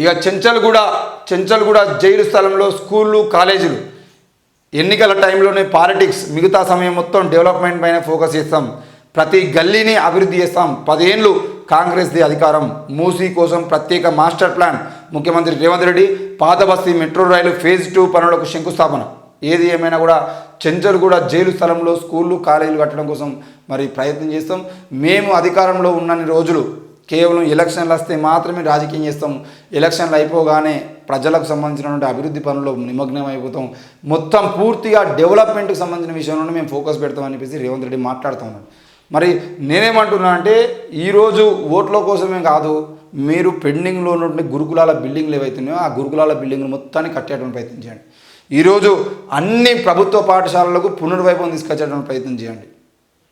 ఇక చెంచల్గూడ చెంచల్గూడ జైలు స్థలంలో స్కూళ్ళు కాలేజీలు. ఎన్నికల టైంలోనే పాలిటిక్స్ మిగతా సమయం మొత్తం డెవలప్మెంట్ పైన ఫోకస్ చేస్తాం. ప్రతి గల్లీని అభివృద్ధి చేస్తాం. పదేళ్ళు కాంగ్రెస్ది అధికారం. మూసీ కోసం ప్రత్యేక మాస్టర్ ప్లాన్. ముఖ్యమంత్రి రేవంత్ రెడ్డి పాత బస్తీ మెట్రో రైలు ఫేజ్ టూ పనులకు శంకుస్థాపన. ఏది ఏమైనా కూడా చెంచల్గూడ జైలు స్థలంలో స్కూళ్ళు కాలేజీలు కట్టడం కోసం మరి ప్రయత్నం చేస్తాం. మేము అధికారంలో ఉన్నన్ని రోజులు కేవలం ఎలక్షన్లు వస్తే మాత్రమే రాజకీయం చేస్తాం. ఎలక్షన్లు అయిపోగానే ప్రజలకు సంబంధించినటువంటి అభివృద్ధి పనుల్లో నిమగ్నం అయిపోతాం. మొత్తం పూర్తిగా డెవలప్మెంట్కి సంబంధించిన విషయంలోనే మేము ఫోకస్ పెడతామని చెప్పేసి రేవంత్ రెడ్డి మాట్లాడుతూ ఉన్నాడు. మరి నేనేమంటున్నా అంటే ఈరోజు ఓట్ల కోసమే కాదు మీరు పెండింగ్లో ఉన్నటువంటి గురుకులాల బిల్డింగ్లు ఏవైతున్నాయో ఆ గురుకులాల బిల్డింగ్లు మొత్తాన్ని కట్టేటువంటి ప్రయత్నం చేయండి. ఈరోజు అన్ని ప్రభుత్వ పాఠశాలలకు పునర్వైభవం తీసుకొచ్చేటువంటి ప్రయత్నం చేయండి.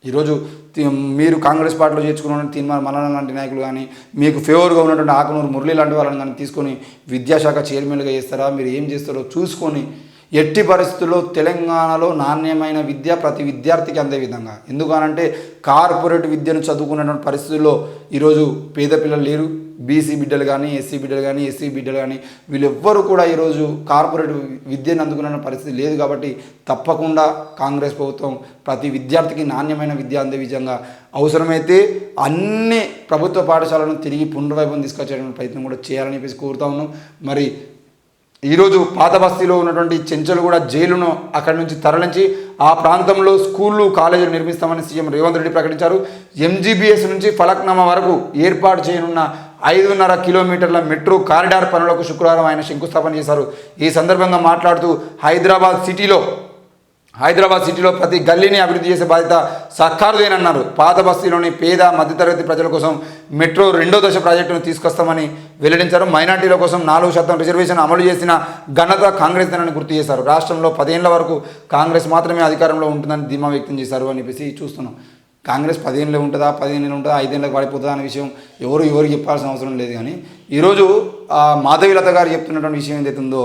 ఈరోజు మీరు కాంగ్రెస్ పార్టీలో చేర్చుకున్న తీర్మాన మలన లాంటి నాయకులు కానీ మీకు ఫేవర్గా ఉన్నటువంటి ఆకనూరు మురళి లాంటి వాళ్ళని కానీ తీసుకొని విద్యాశాఖ చైర్మన్గా చేస్తారా? మీరు ఏం చేస్తారో చూసుకొని ఎట్టి పరిస్థితుల్లో తెలంగాణలో నాణ్యమైన విద్య ప్రతి విద్యార్థికి అందే విధంగా. ఎందుకనంటే కార్పొరేట్ విద్యను చదువుకున్నటువంటి పరిస్థితుల్లో ఈరోజు పేద పిల్లలు లేరు. బీసీ బిడ్డలు కానీ ఎస్సీ బిడ్డలు కానీ ఎస్సీ బిడ్డలు కానీ వీళ్ళెవ్వరూ కూడా ఈరోజు కార్పొరేట్ విద్యను అందుకున్న పరిస్థితి లేదు కాబట్టి తప్పకుండా కాంగ్రెస్ ప్రభుత్వం ప్రతి విద్యార్థికి నాణ్యమైన విద్య అందే విధంగా అవసరమైతే అన్ని ప్రభుత్వ పాఠశాలను తిరిగి పునర్వైభవం తీసుకొచ్చేటువంటి ప్రయత్నం కూడా చేయాలని చెప్పేసి కోరుతా ఉన్నాం. మరి ఈరోజు పాత బస్తీలో ఉన్నటువంటి చెంచలు కూడా జైలును అక్కడి నుంచి తరలించి ఆ ప్రాంతంలో స్కూళ్ళు కాలేజీలు నిర్మిస్తామని సీఎం రేవంత్ రెడ్డి ప్రకటించారు. ఎంజీబీఎస్ నుంచి ఫలక్నామా వరకు ఏర్పాటు చేయనున్న ఐదున్నర కిలోమీటర్ల మెట్రో కారిడార్ పనులకు శుక్రవారం ఆయన శంకుస్థాపన చేశారు. ఈ సందర్భంగా మాట్లాడుతూ హైదరాబాద్ సిటీలో హైదరాబాద్ సిటీలో ప్రతి గల్లీని అభివృద్ధి చేసే బాధ్యత సర్కారుదేనన్నారు. పాత బస్తీలోని పేద మధ్యతరగతి ప్రజల కోసం మెట్రో రెండో దశ ప్రాజెక్టును తీసుకొస్తామని వెల్లడించారు. మైనార్టీల కోసం నాలుగు శాతం రిజర్వేషన్ అమలు చేసిన ఘనత కాంగ్రెస్ దేనని గుర్తు చేశారు. రాష్ట్రంలో పదేళ్ళ వరకు కాంగ్రెస్ మాత్రమే అధికారంలో ఉంటుందని ధీమా వ్యక్తం చేశారు అని చెప్పేసి చూస్తున్నాం. కాంగ్రెస్ పదిహేనులో ఉంటుందా పదిహేను ఉంటుందా ఐదేళ్ళకి పడిపోతుందా అనే విషయం ఎవరు ఎవరు చెప్పాల్సిన అవసరం లేదు కానీ ఈరోజు ఆ మాధవీలత గారు చెప్తున్నటువంటి విషయం ఏదైతే ఉందో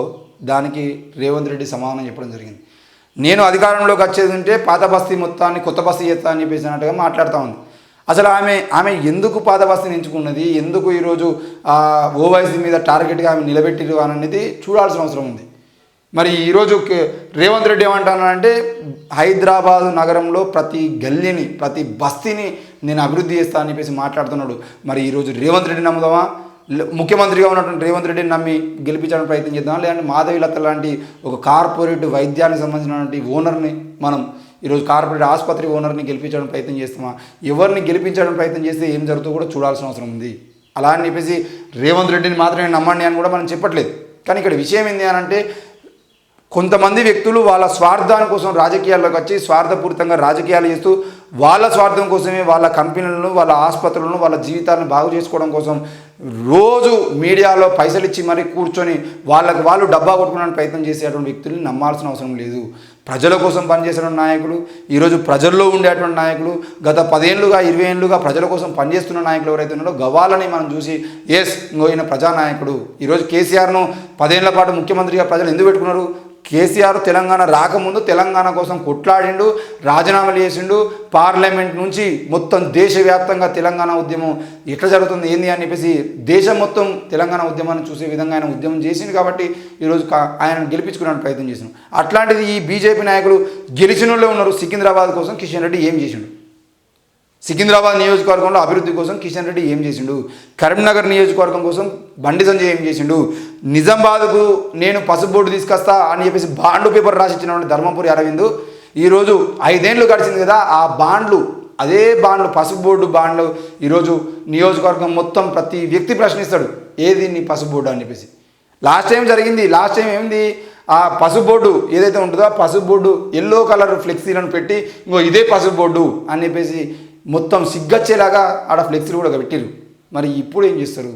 దానికి రేవంత్ రెడ్డి సమాధానం చెప్పడం జరిగింది. నేను అధికారంలోకి వచ్చేది ఉంటే పాత బస్తీ మొత్తాన్ని కొత్త బస్తీ చేస్తా అని చెప్పేసినట్టుగా మాట్లాడుతూ ఉంది. అసలు ఆమె ఆమె ఎందుకు పాత బస్తీని ఎంచుకున్నది ఎందుకు ఈరోజు ఓవైసీ మీద టార్గెట్గా ఆమె నిలబెట్టిరు అనేది చూడాల్సిన అవసరం ఉంది. మరి ఈరోజు రేవంత్ రెడ్డి ఏమంటున్నానంటే హైదరాబాద్ నగరంలో ప్రతి గల్లీని ప్రతి బస్తీని నేను అభివృద్ధి చేస్తాను అని చెప్పేసి మాట్లాడుతున్నాడు. మరి ఈరోజు రేవంత్ రెడ్డి నమ్ముదామా? ముఖ్యమంత్రిగా ఉన్నటువంటి రేవంత్ రెడ్డిని నమ్మి గెలిపించడానికి ప్రయత్నం చేద్దాం లేదంటే మాధవి లత లాంటి ఒక కార్పొరేట్ వైద్యానికి సంబంధించినటువంటి ఓనర్ని మనం ఈరోజు కార్పొరేట్ ఆసుపత్రి ఓనర్ని గెలిపించడానికి ప్రయత్నం చేస్తామా? ఎవరిని గెలిపించడానికి ప్రయత్నం చేస్తే ఏం జరుగుతుందో కూడా చూడాల్సిన అవసరం ఉంది. అలా అని చెప్పేసి రేవంత్ రెడ్డిని మాత్రమే నమ్మండి అని కూడా మనం చెప్పట్లేదు. కానీ ఇక్కడ విషయం ఏంటి అని అంటే కొంతమంది వ్యక్తులు వాళ్ళ స్వార్థాని కోసం రాజకీయాల్లోకి వచ్చి స్వార్థపూరితంగా రాజకీయాలు చేస్తూ వాళ్ళ స్వార్థం కోసమే వాళ్ళ కంపెనీలను వాళ్ళ ఆసుపత్రులను వాళ్ళ జీవితాలను బాగు చేసుకోవడం కోసం రోజు మీడియాలో పైసలు ఇచ్చి మరీ కూర్చొని వాళ్ళకి వాళ్ళు డబ్బా కొట్టుకోవడానికి ప్రయత్నం చేసేటువంటి వ్యక్తుల్ని నమ్మాల్సిన అవసరం లేదు. ప్రజల కోసం పనిచేసేటువంటి నాయకులు ఈరోజు ప్రజల్లో ఉండేటువంటి నాయకులు గత పదేళ్ళుగా ఇరవై ఏళ్ళుగా ప్రజల కోసం పనిచేస్తున్న నాయకులు ఎవరైతే ఉన్నారో గవాలని మనం చూసి ఎస్ ఇంకో ఈయన ప్రజానాయకుడు. ఈరోజు కేసీఆర్ను పదేళ్ళ పాటు ముఖ్యమంత్రిగా ప్రజలు ఎందుకు పెట్టుకున్నారు? కేసీఆర్ తెలంగాణ రాకముందు తెలంగాణ కోసం కొట్లాడిండు రాజీనామాలు చేసిండు పార్లమెంట్ నుంచి మొత్తం దేశవ్యాప్తంగా తెలంగాణ ఉద్యమం ఎట్లా జరుగుతుంది ఏంది అని చెప్పేసి దేశం మొత్తం తెలంగాణ ఉద్యమాన్ని చూసే విధంగా ఆయన ఉద్యమం చేసింది కాబట్టి ఈరోజు ఆయన గెలిపించుకోవడానికి ప్రయత్నం చేసిండు అట్లాంటిది ఈ బీజేపీ నాయకులు గెలిచిన ఉన్నారు సికింద్రాబాద్ కోసం కిషన్ రెడ్డి ఏం చేసిండు? సికింద్రాబాద్ నియోజకవర్గంలో అభివృద్ధి కోసం కిషన్ రెడ్డి ఏం చేసిండు? కరీంనగర్ నియోజకవర్గం కోసం బండి సంజయ్ ఏం చేసిండు? నిజామాబాద్కు నేను పసుపు బోర్డు తీసుకొస్తా అని చెప్పేసి బాండు పేపర్ రాసిచ్చినటువంటి ధర్మపురి అరవింద్ ఈరోజు ఐదేండ్లు గడిచింది కదా ఆ బాండ్లు అదే బాండ్లు పసుపు బోర్డు బాండ్లు ఈరోజు నియోజకవర్గం మొత్తం ప్రతి వ్యక్తి ప్రశ్నిస్తాడు ఏది నీ పసుపు బోర్డు అని చెప్పేసి. లాస్ట్ టైం జరిగింది లాస్ట్ టైం ఏమింది? ఆ పసుపు బోర్డు ఏదైతే ఉంటుందో ఆ పసుపు బోర్డు ఎల్లో కలర్ ఫ్లెక్సీలను పెట్టి ఇంకో ఇదే పసుపు బోర్డు అని చెప్పేసి మొత్తం సిగ్గచ్చేలాగా ఆడ ఫ్లెక్సీలు కూడా పెట్టిరు మరి ఇప్పుడు ఏం చేస్తారు?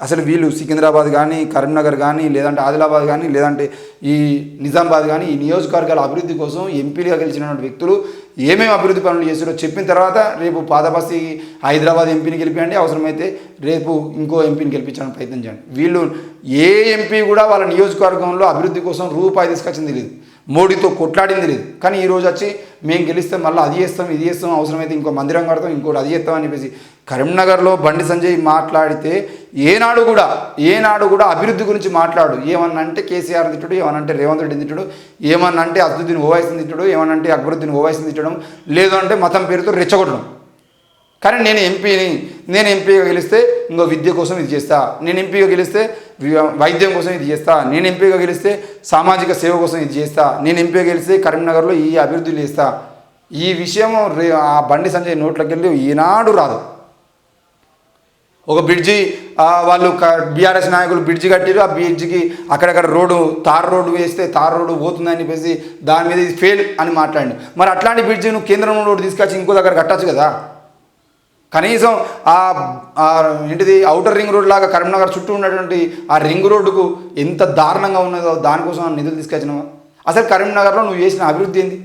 అసలు వీళ్ళు సికింద్రాబాద్ కానీ కరీంనగర్ కానీ లేదంటే ఆదిలాబాద్ కానీ లేదంటే ఈ నిజామాబాద్ కానీ ఈ నియోజకవర్గాల అభివృద్ధి కోసం ఎంపీలుగా గెలిచినటువంటి వ్యక్తులు ఏమేమి అభివృద్ధి పనులు చేశారో చెప్పిన తర్వాత రేపు పాదబస్తి హైదరాబాద్ ఎంపీని గెలిపియండి. అవసరమైతే రేపు ఇంకో ఎంపీని గెలిపించడానికి ప్రయత్నం చేయండి. వీళ్ళు ఏ ఎంపీ కూడా వాళ్ళ నియోజకవర్గంలో అభివృద్ధి కోసం రూపాయి తీసుకొచ్చింది లేదు మోడీతో కొట్లాడింది లేదు కానీ ఈరోజు వచ్చి మేము గెలిస్తే మళ్ళీ అది చేస్తాం ఇది చేస్తాం అవసరమైతే ఇంకో మందిరం కడతాం ఇంకోటి అది చేస్తాం అని చెప్పేసి కరీంనగర్లో బండి సంజయ్ మాట్లాడితే ఏనాడు కూడా ఏనాడు కూడా అభివృద్ధి గురించి మాట్లాడు. ఏమన్నా అంటే కేసీఆర్ తిట్టుడు ఏమనంటే రేవంత్ రెడ్డి తిట్టుడు ఏమన్నంటే అసదుద్దీన్ ఓవైసీని తిట్టుడు ఏమన్నా అక్బరుద్దీన్ ఓవైసీని తిట్టుడు లేదు అంటే మతం పేరుతో రెచ్చగొట్టడం. కానీ నేను ఎంపీని నేను ఎంపీగా గెలిస్తే ఇంకో విద్య కోసం ఇది చేస్తా. నేను ఎంపీగా గెలిస్తే వైద్యం కోసం ఇది చేస్తా. నేను ఎంపీగా గెలిస్తే సామాజిక సేవ కోసం ఇది చేస్తా. నేను ఎంపీగా గెలిస్తే కరీంనగర్లో ఈ అభివృద్ధి చేస్తా. ఈ విషయం ఆ బండి సంజయ్ నోట్లోకి వెళ్ళి ఈనాడు రాదు. ఒక బ్రిడ్జి వాళ్ళు బీఆర్ఎస్ నాయకులు బ్రిడ్జి కట్టారు ఆ బ్రిడ్జికి అక్కడక్కడ రోడ్డు తార్ రోడ్డు వేస్తే తార్ రోడ్డు పోతుందని చెప్పేసి దాని మీద ఇది ఫెయిల్ అని మాట్లాడి మరి అట్లాంటి బ్రిడ్జి నువ్వు కేంద్రం రోడ్డు తీసుకొచ్చి ఇంకో దగ్గర కట్టచ్చు కదా? కనీసం ఆ ఆ ఏంటిది అవుటర్ రింగ్ రోడ్ లాగా కరీంనగర్ చుట్టూ ఉన్నటువంటి ఆ రింగ్ రోడ్డుకు ఎంత దారుణంగా ఉన్నదో దానికోసం నిధులు తీసుకొచ్చినావా? అసలు కరీంనగర్లో నువ్వు చేసిన అభివృద్ధి ఏంది?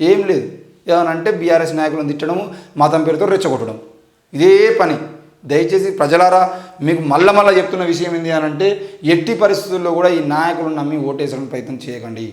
ఏం లేదు. ఏమనంటే బీఆర్ఎస్ నాయకులను తిట్టడము మతం పేరుతో రెచ్చగొట్టడం. ఇదే పని. దయచేసి ప్రజలారా మీకు మళ్ళా మళ్ళా చెప్తున్న విషయం ఏంటి అని అంటే ఎట్టి పరిస్థితుల్లో కూడా ఈ నాయకులను నమ్మి ఓటేసడం ప్రయత్నం చేయకండి.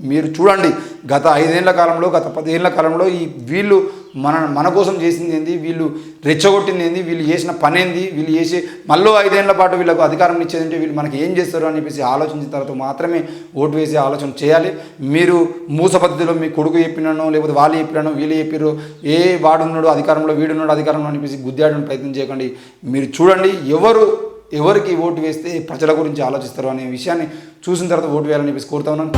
మీరు చూడండి గత ఐదేళ్ళ కాలంలో గత పదేళ్ళ కాలంలో ఈ వీళ్ళు మన మన కోసం చేసింది ఏంది? వీళ్ళు రెచ్చగొట్టింది ఏంది? వీళ్ళు చేసిన పని ఏంది? వీళ్ళు చేసి మళ్ళీ ఐదేళ్ళ పాటు వీళ్ళకు అధికారం ఇచ్చేదంటే వీళ్ళు మనకి ఏం చేస్తారు అని చెప్పేసి ఆలోచించిన తర్వాత మాత్రమే ఓటు వేసి ఆలోచన చేయాలి. మీరు మూస పద్ధతిలో మీ కొడుకు చెప్పినానో లేకపోతే వాళ్ళు చెప్పినానో వీళ్ళు చెప్పారు ఏ వాడున్నాడు అధికారంలో వీడున్నాడు అధికారంలో అని చెప్పేసి గుద్దాడని ప్రయత్నం చేయకండి. మీరు చూడండి ఎవరు ఎవరికి ఓటు వేస్తే ప్రజల గురించి ఆలోచిస్తారు అనే విషయాన్ని చూసిన తర్వాత ఓటు వేయాలని చెప్పేసి కోరుతా ఉన్నాను.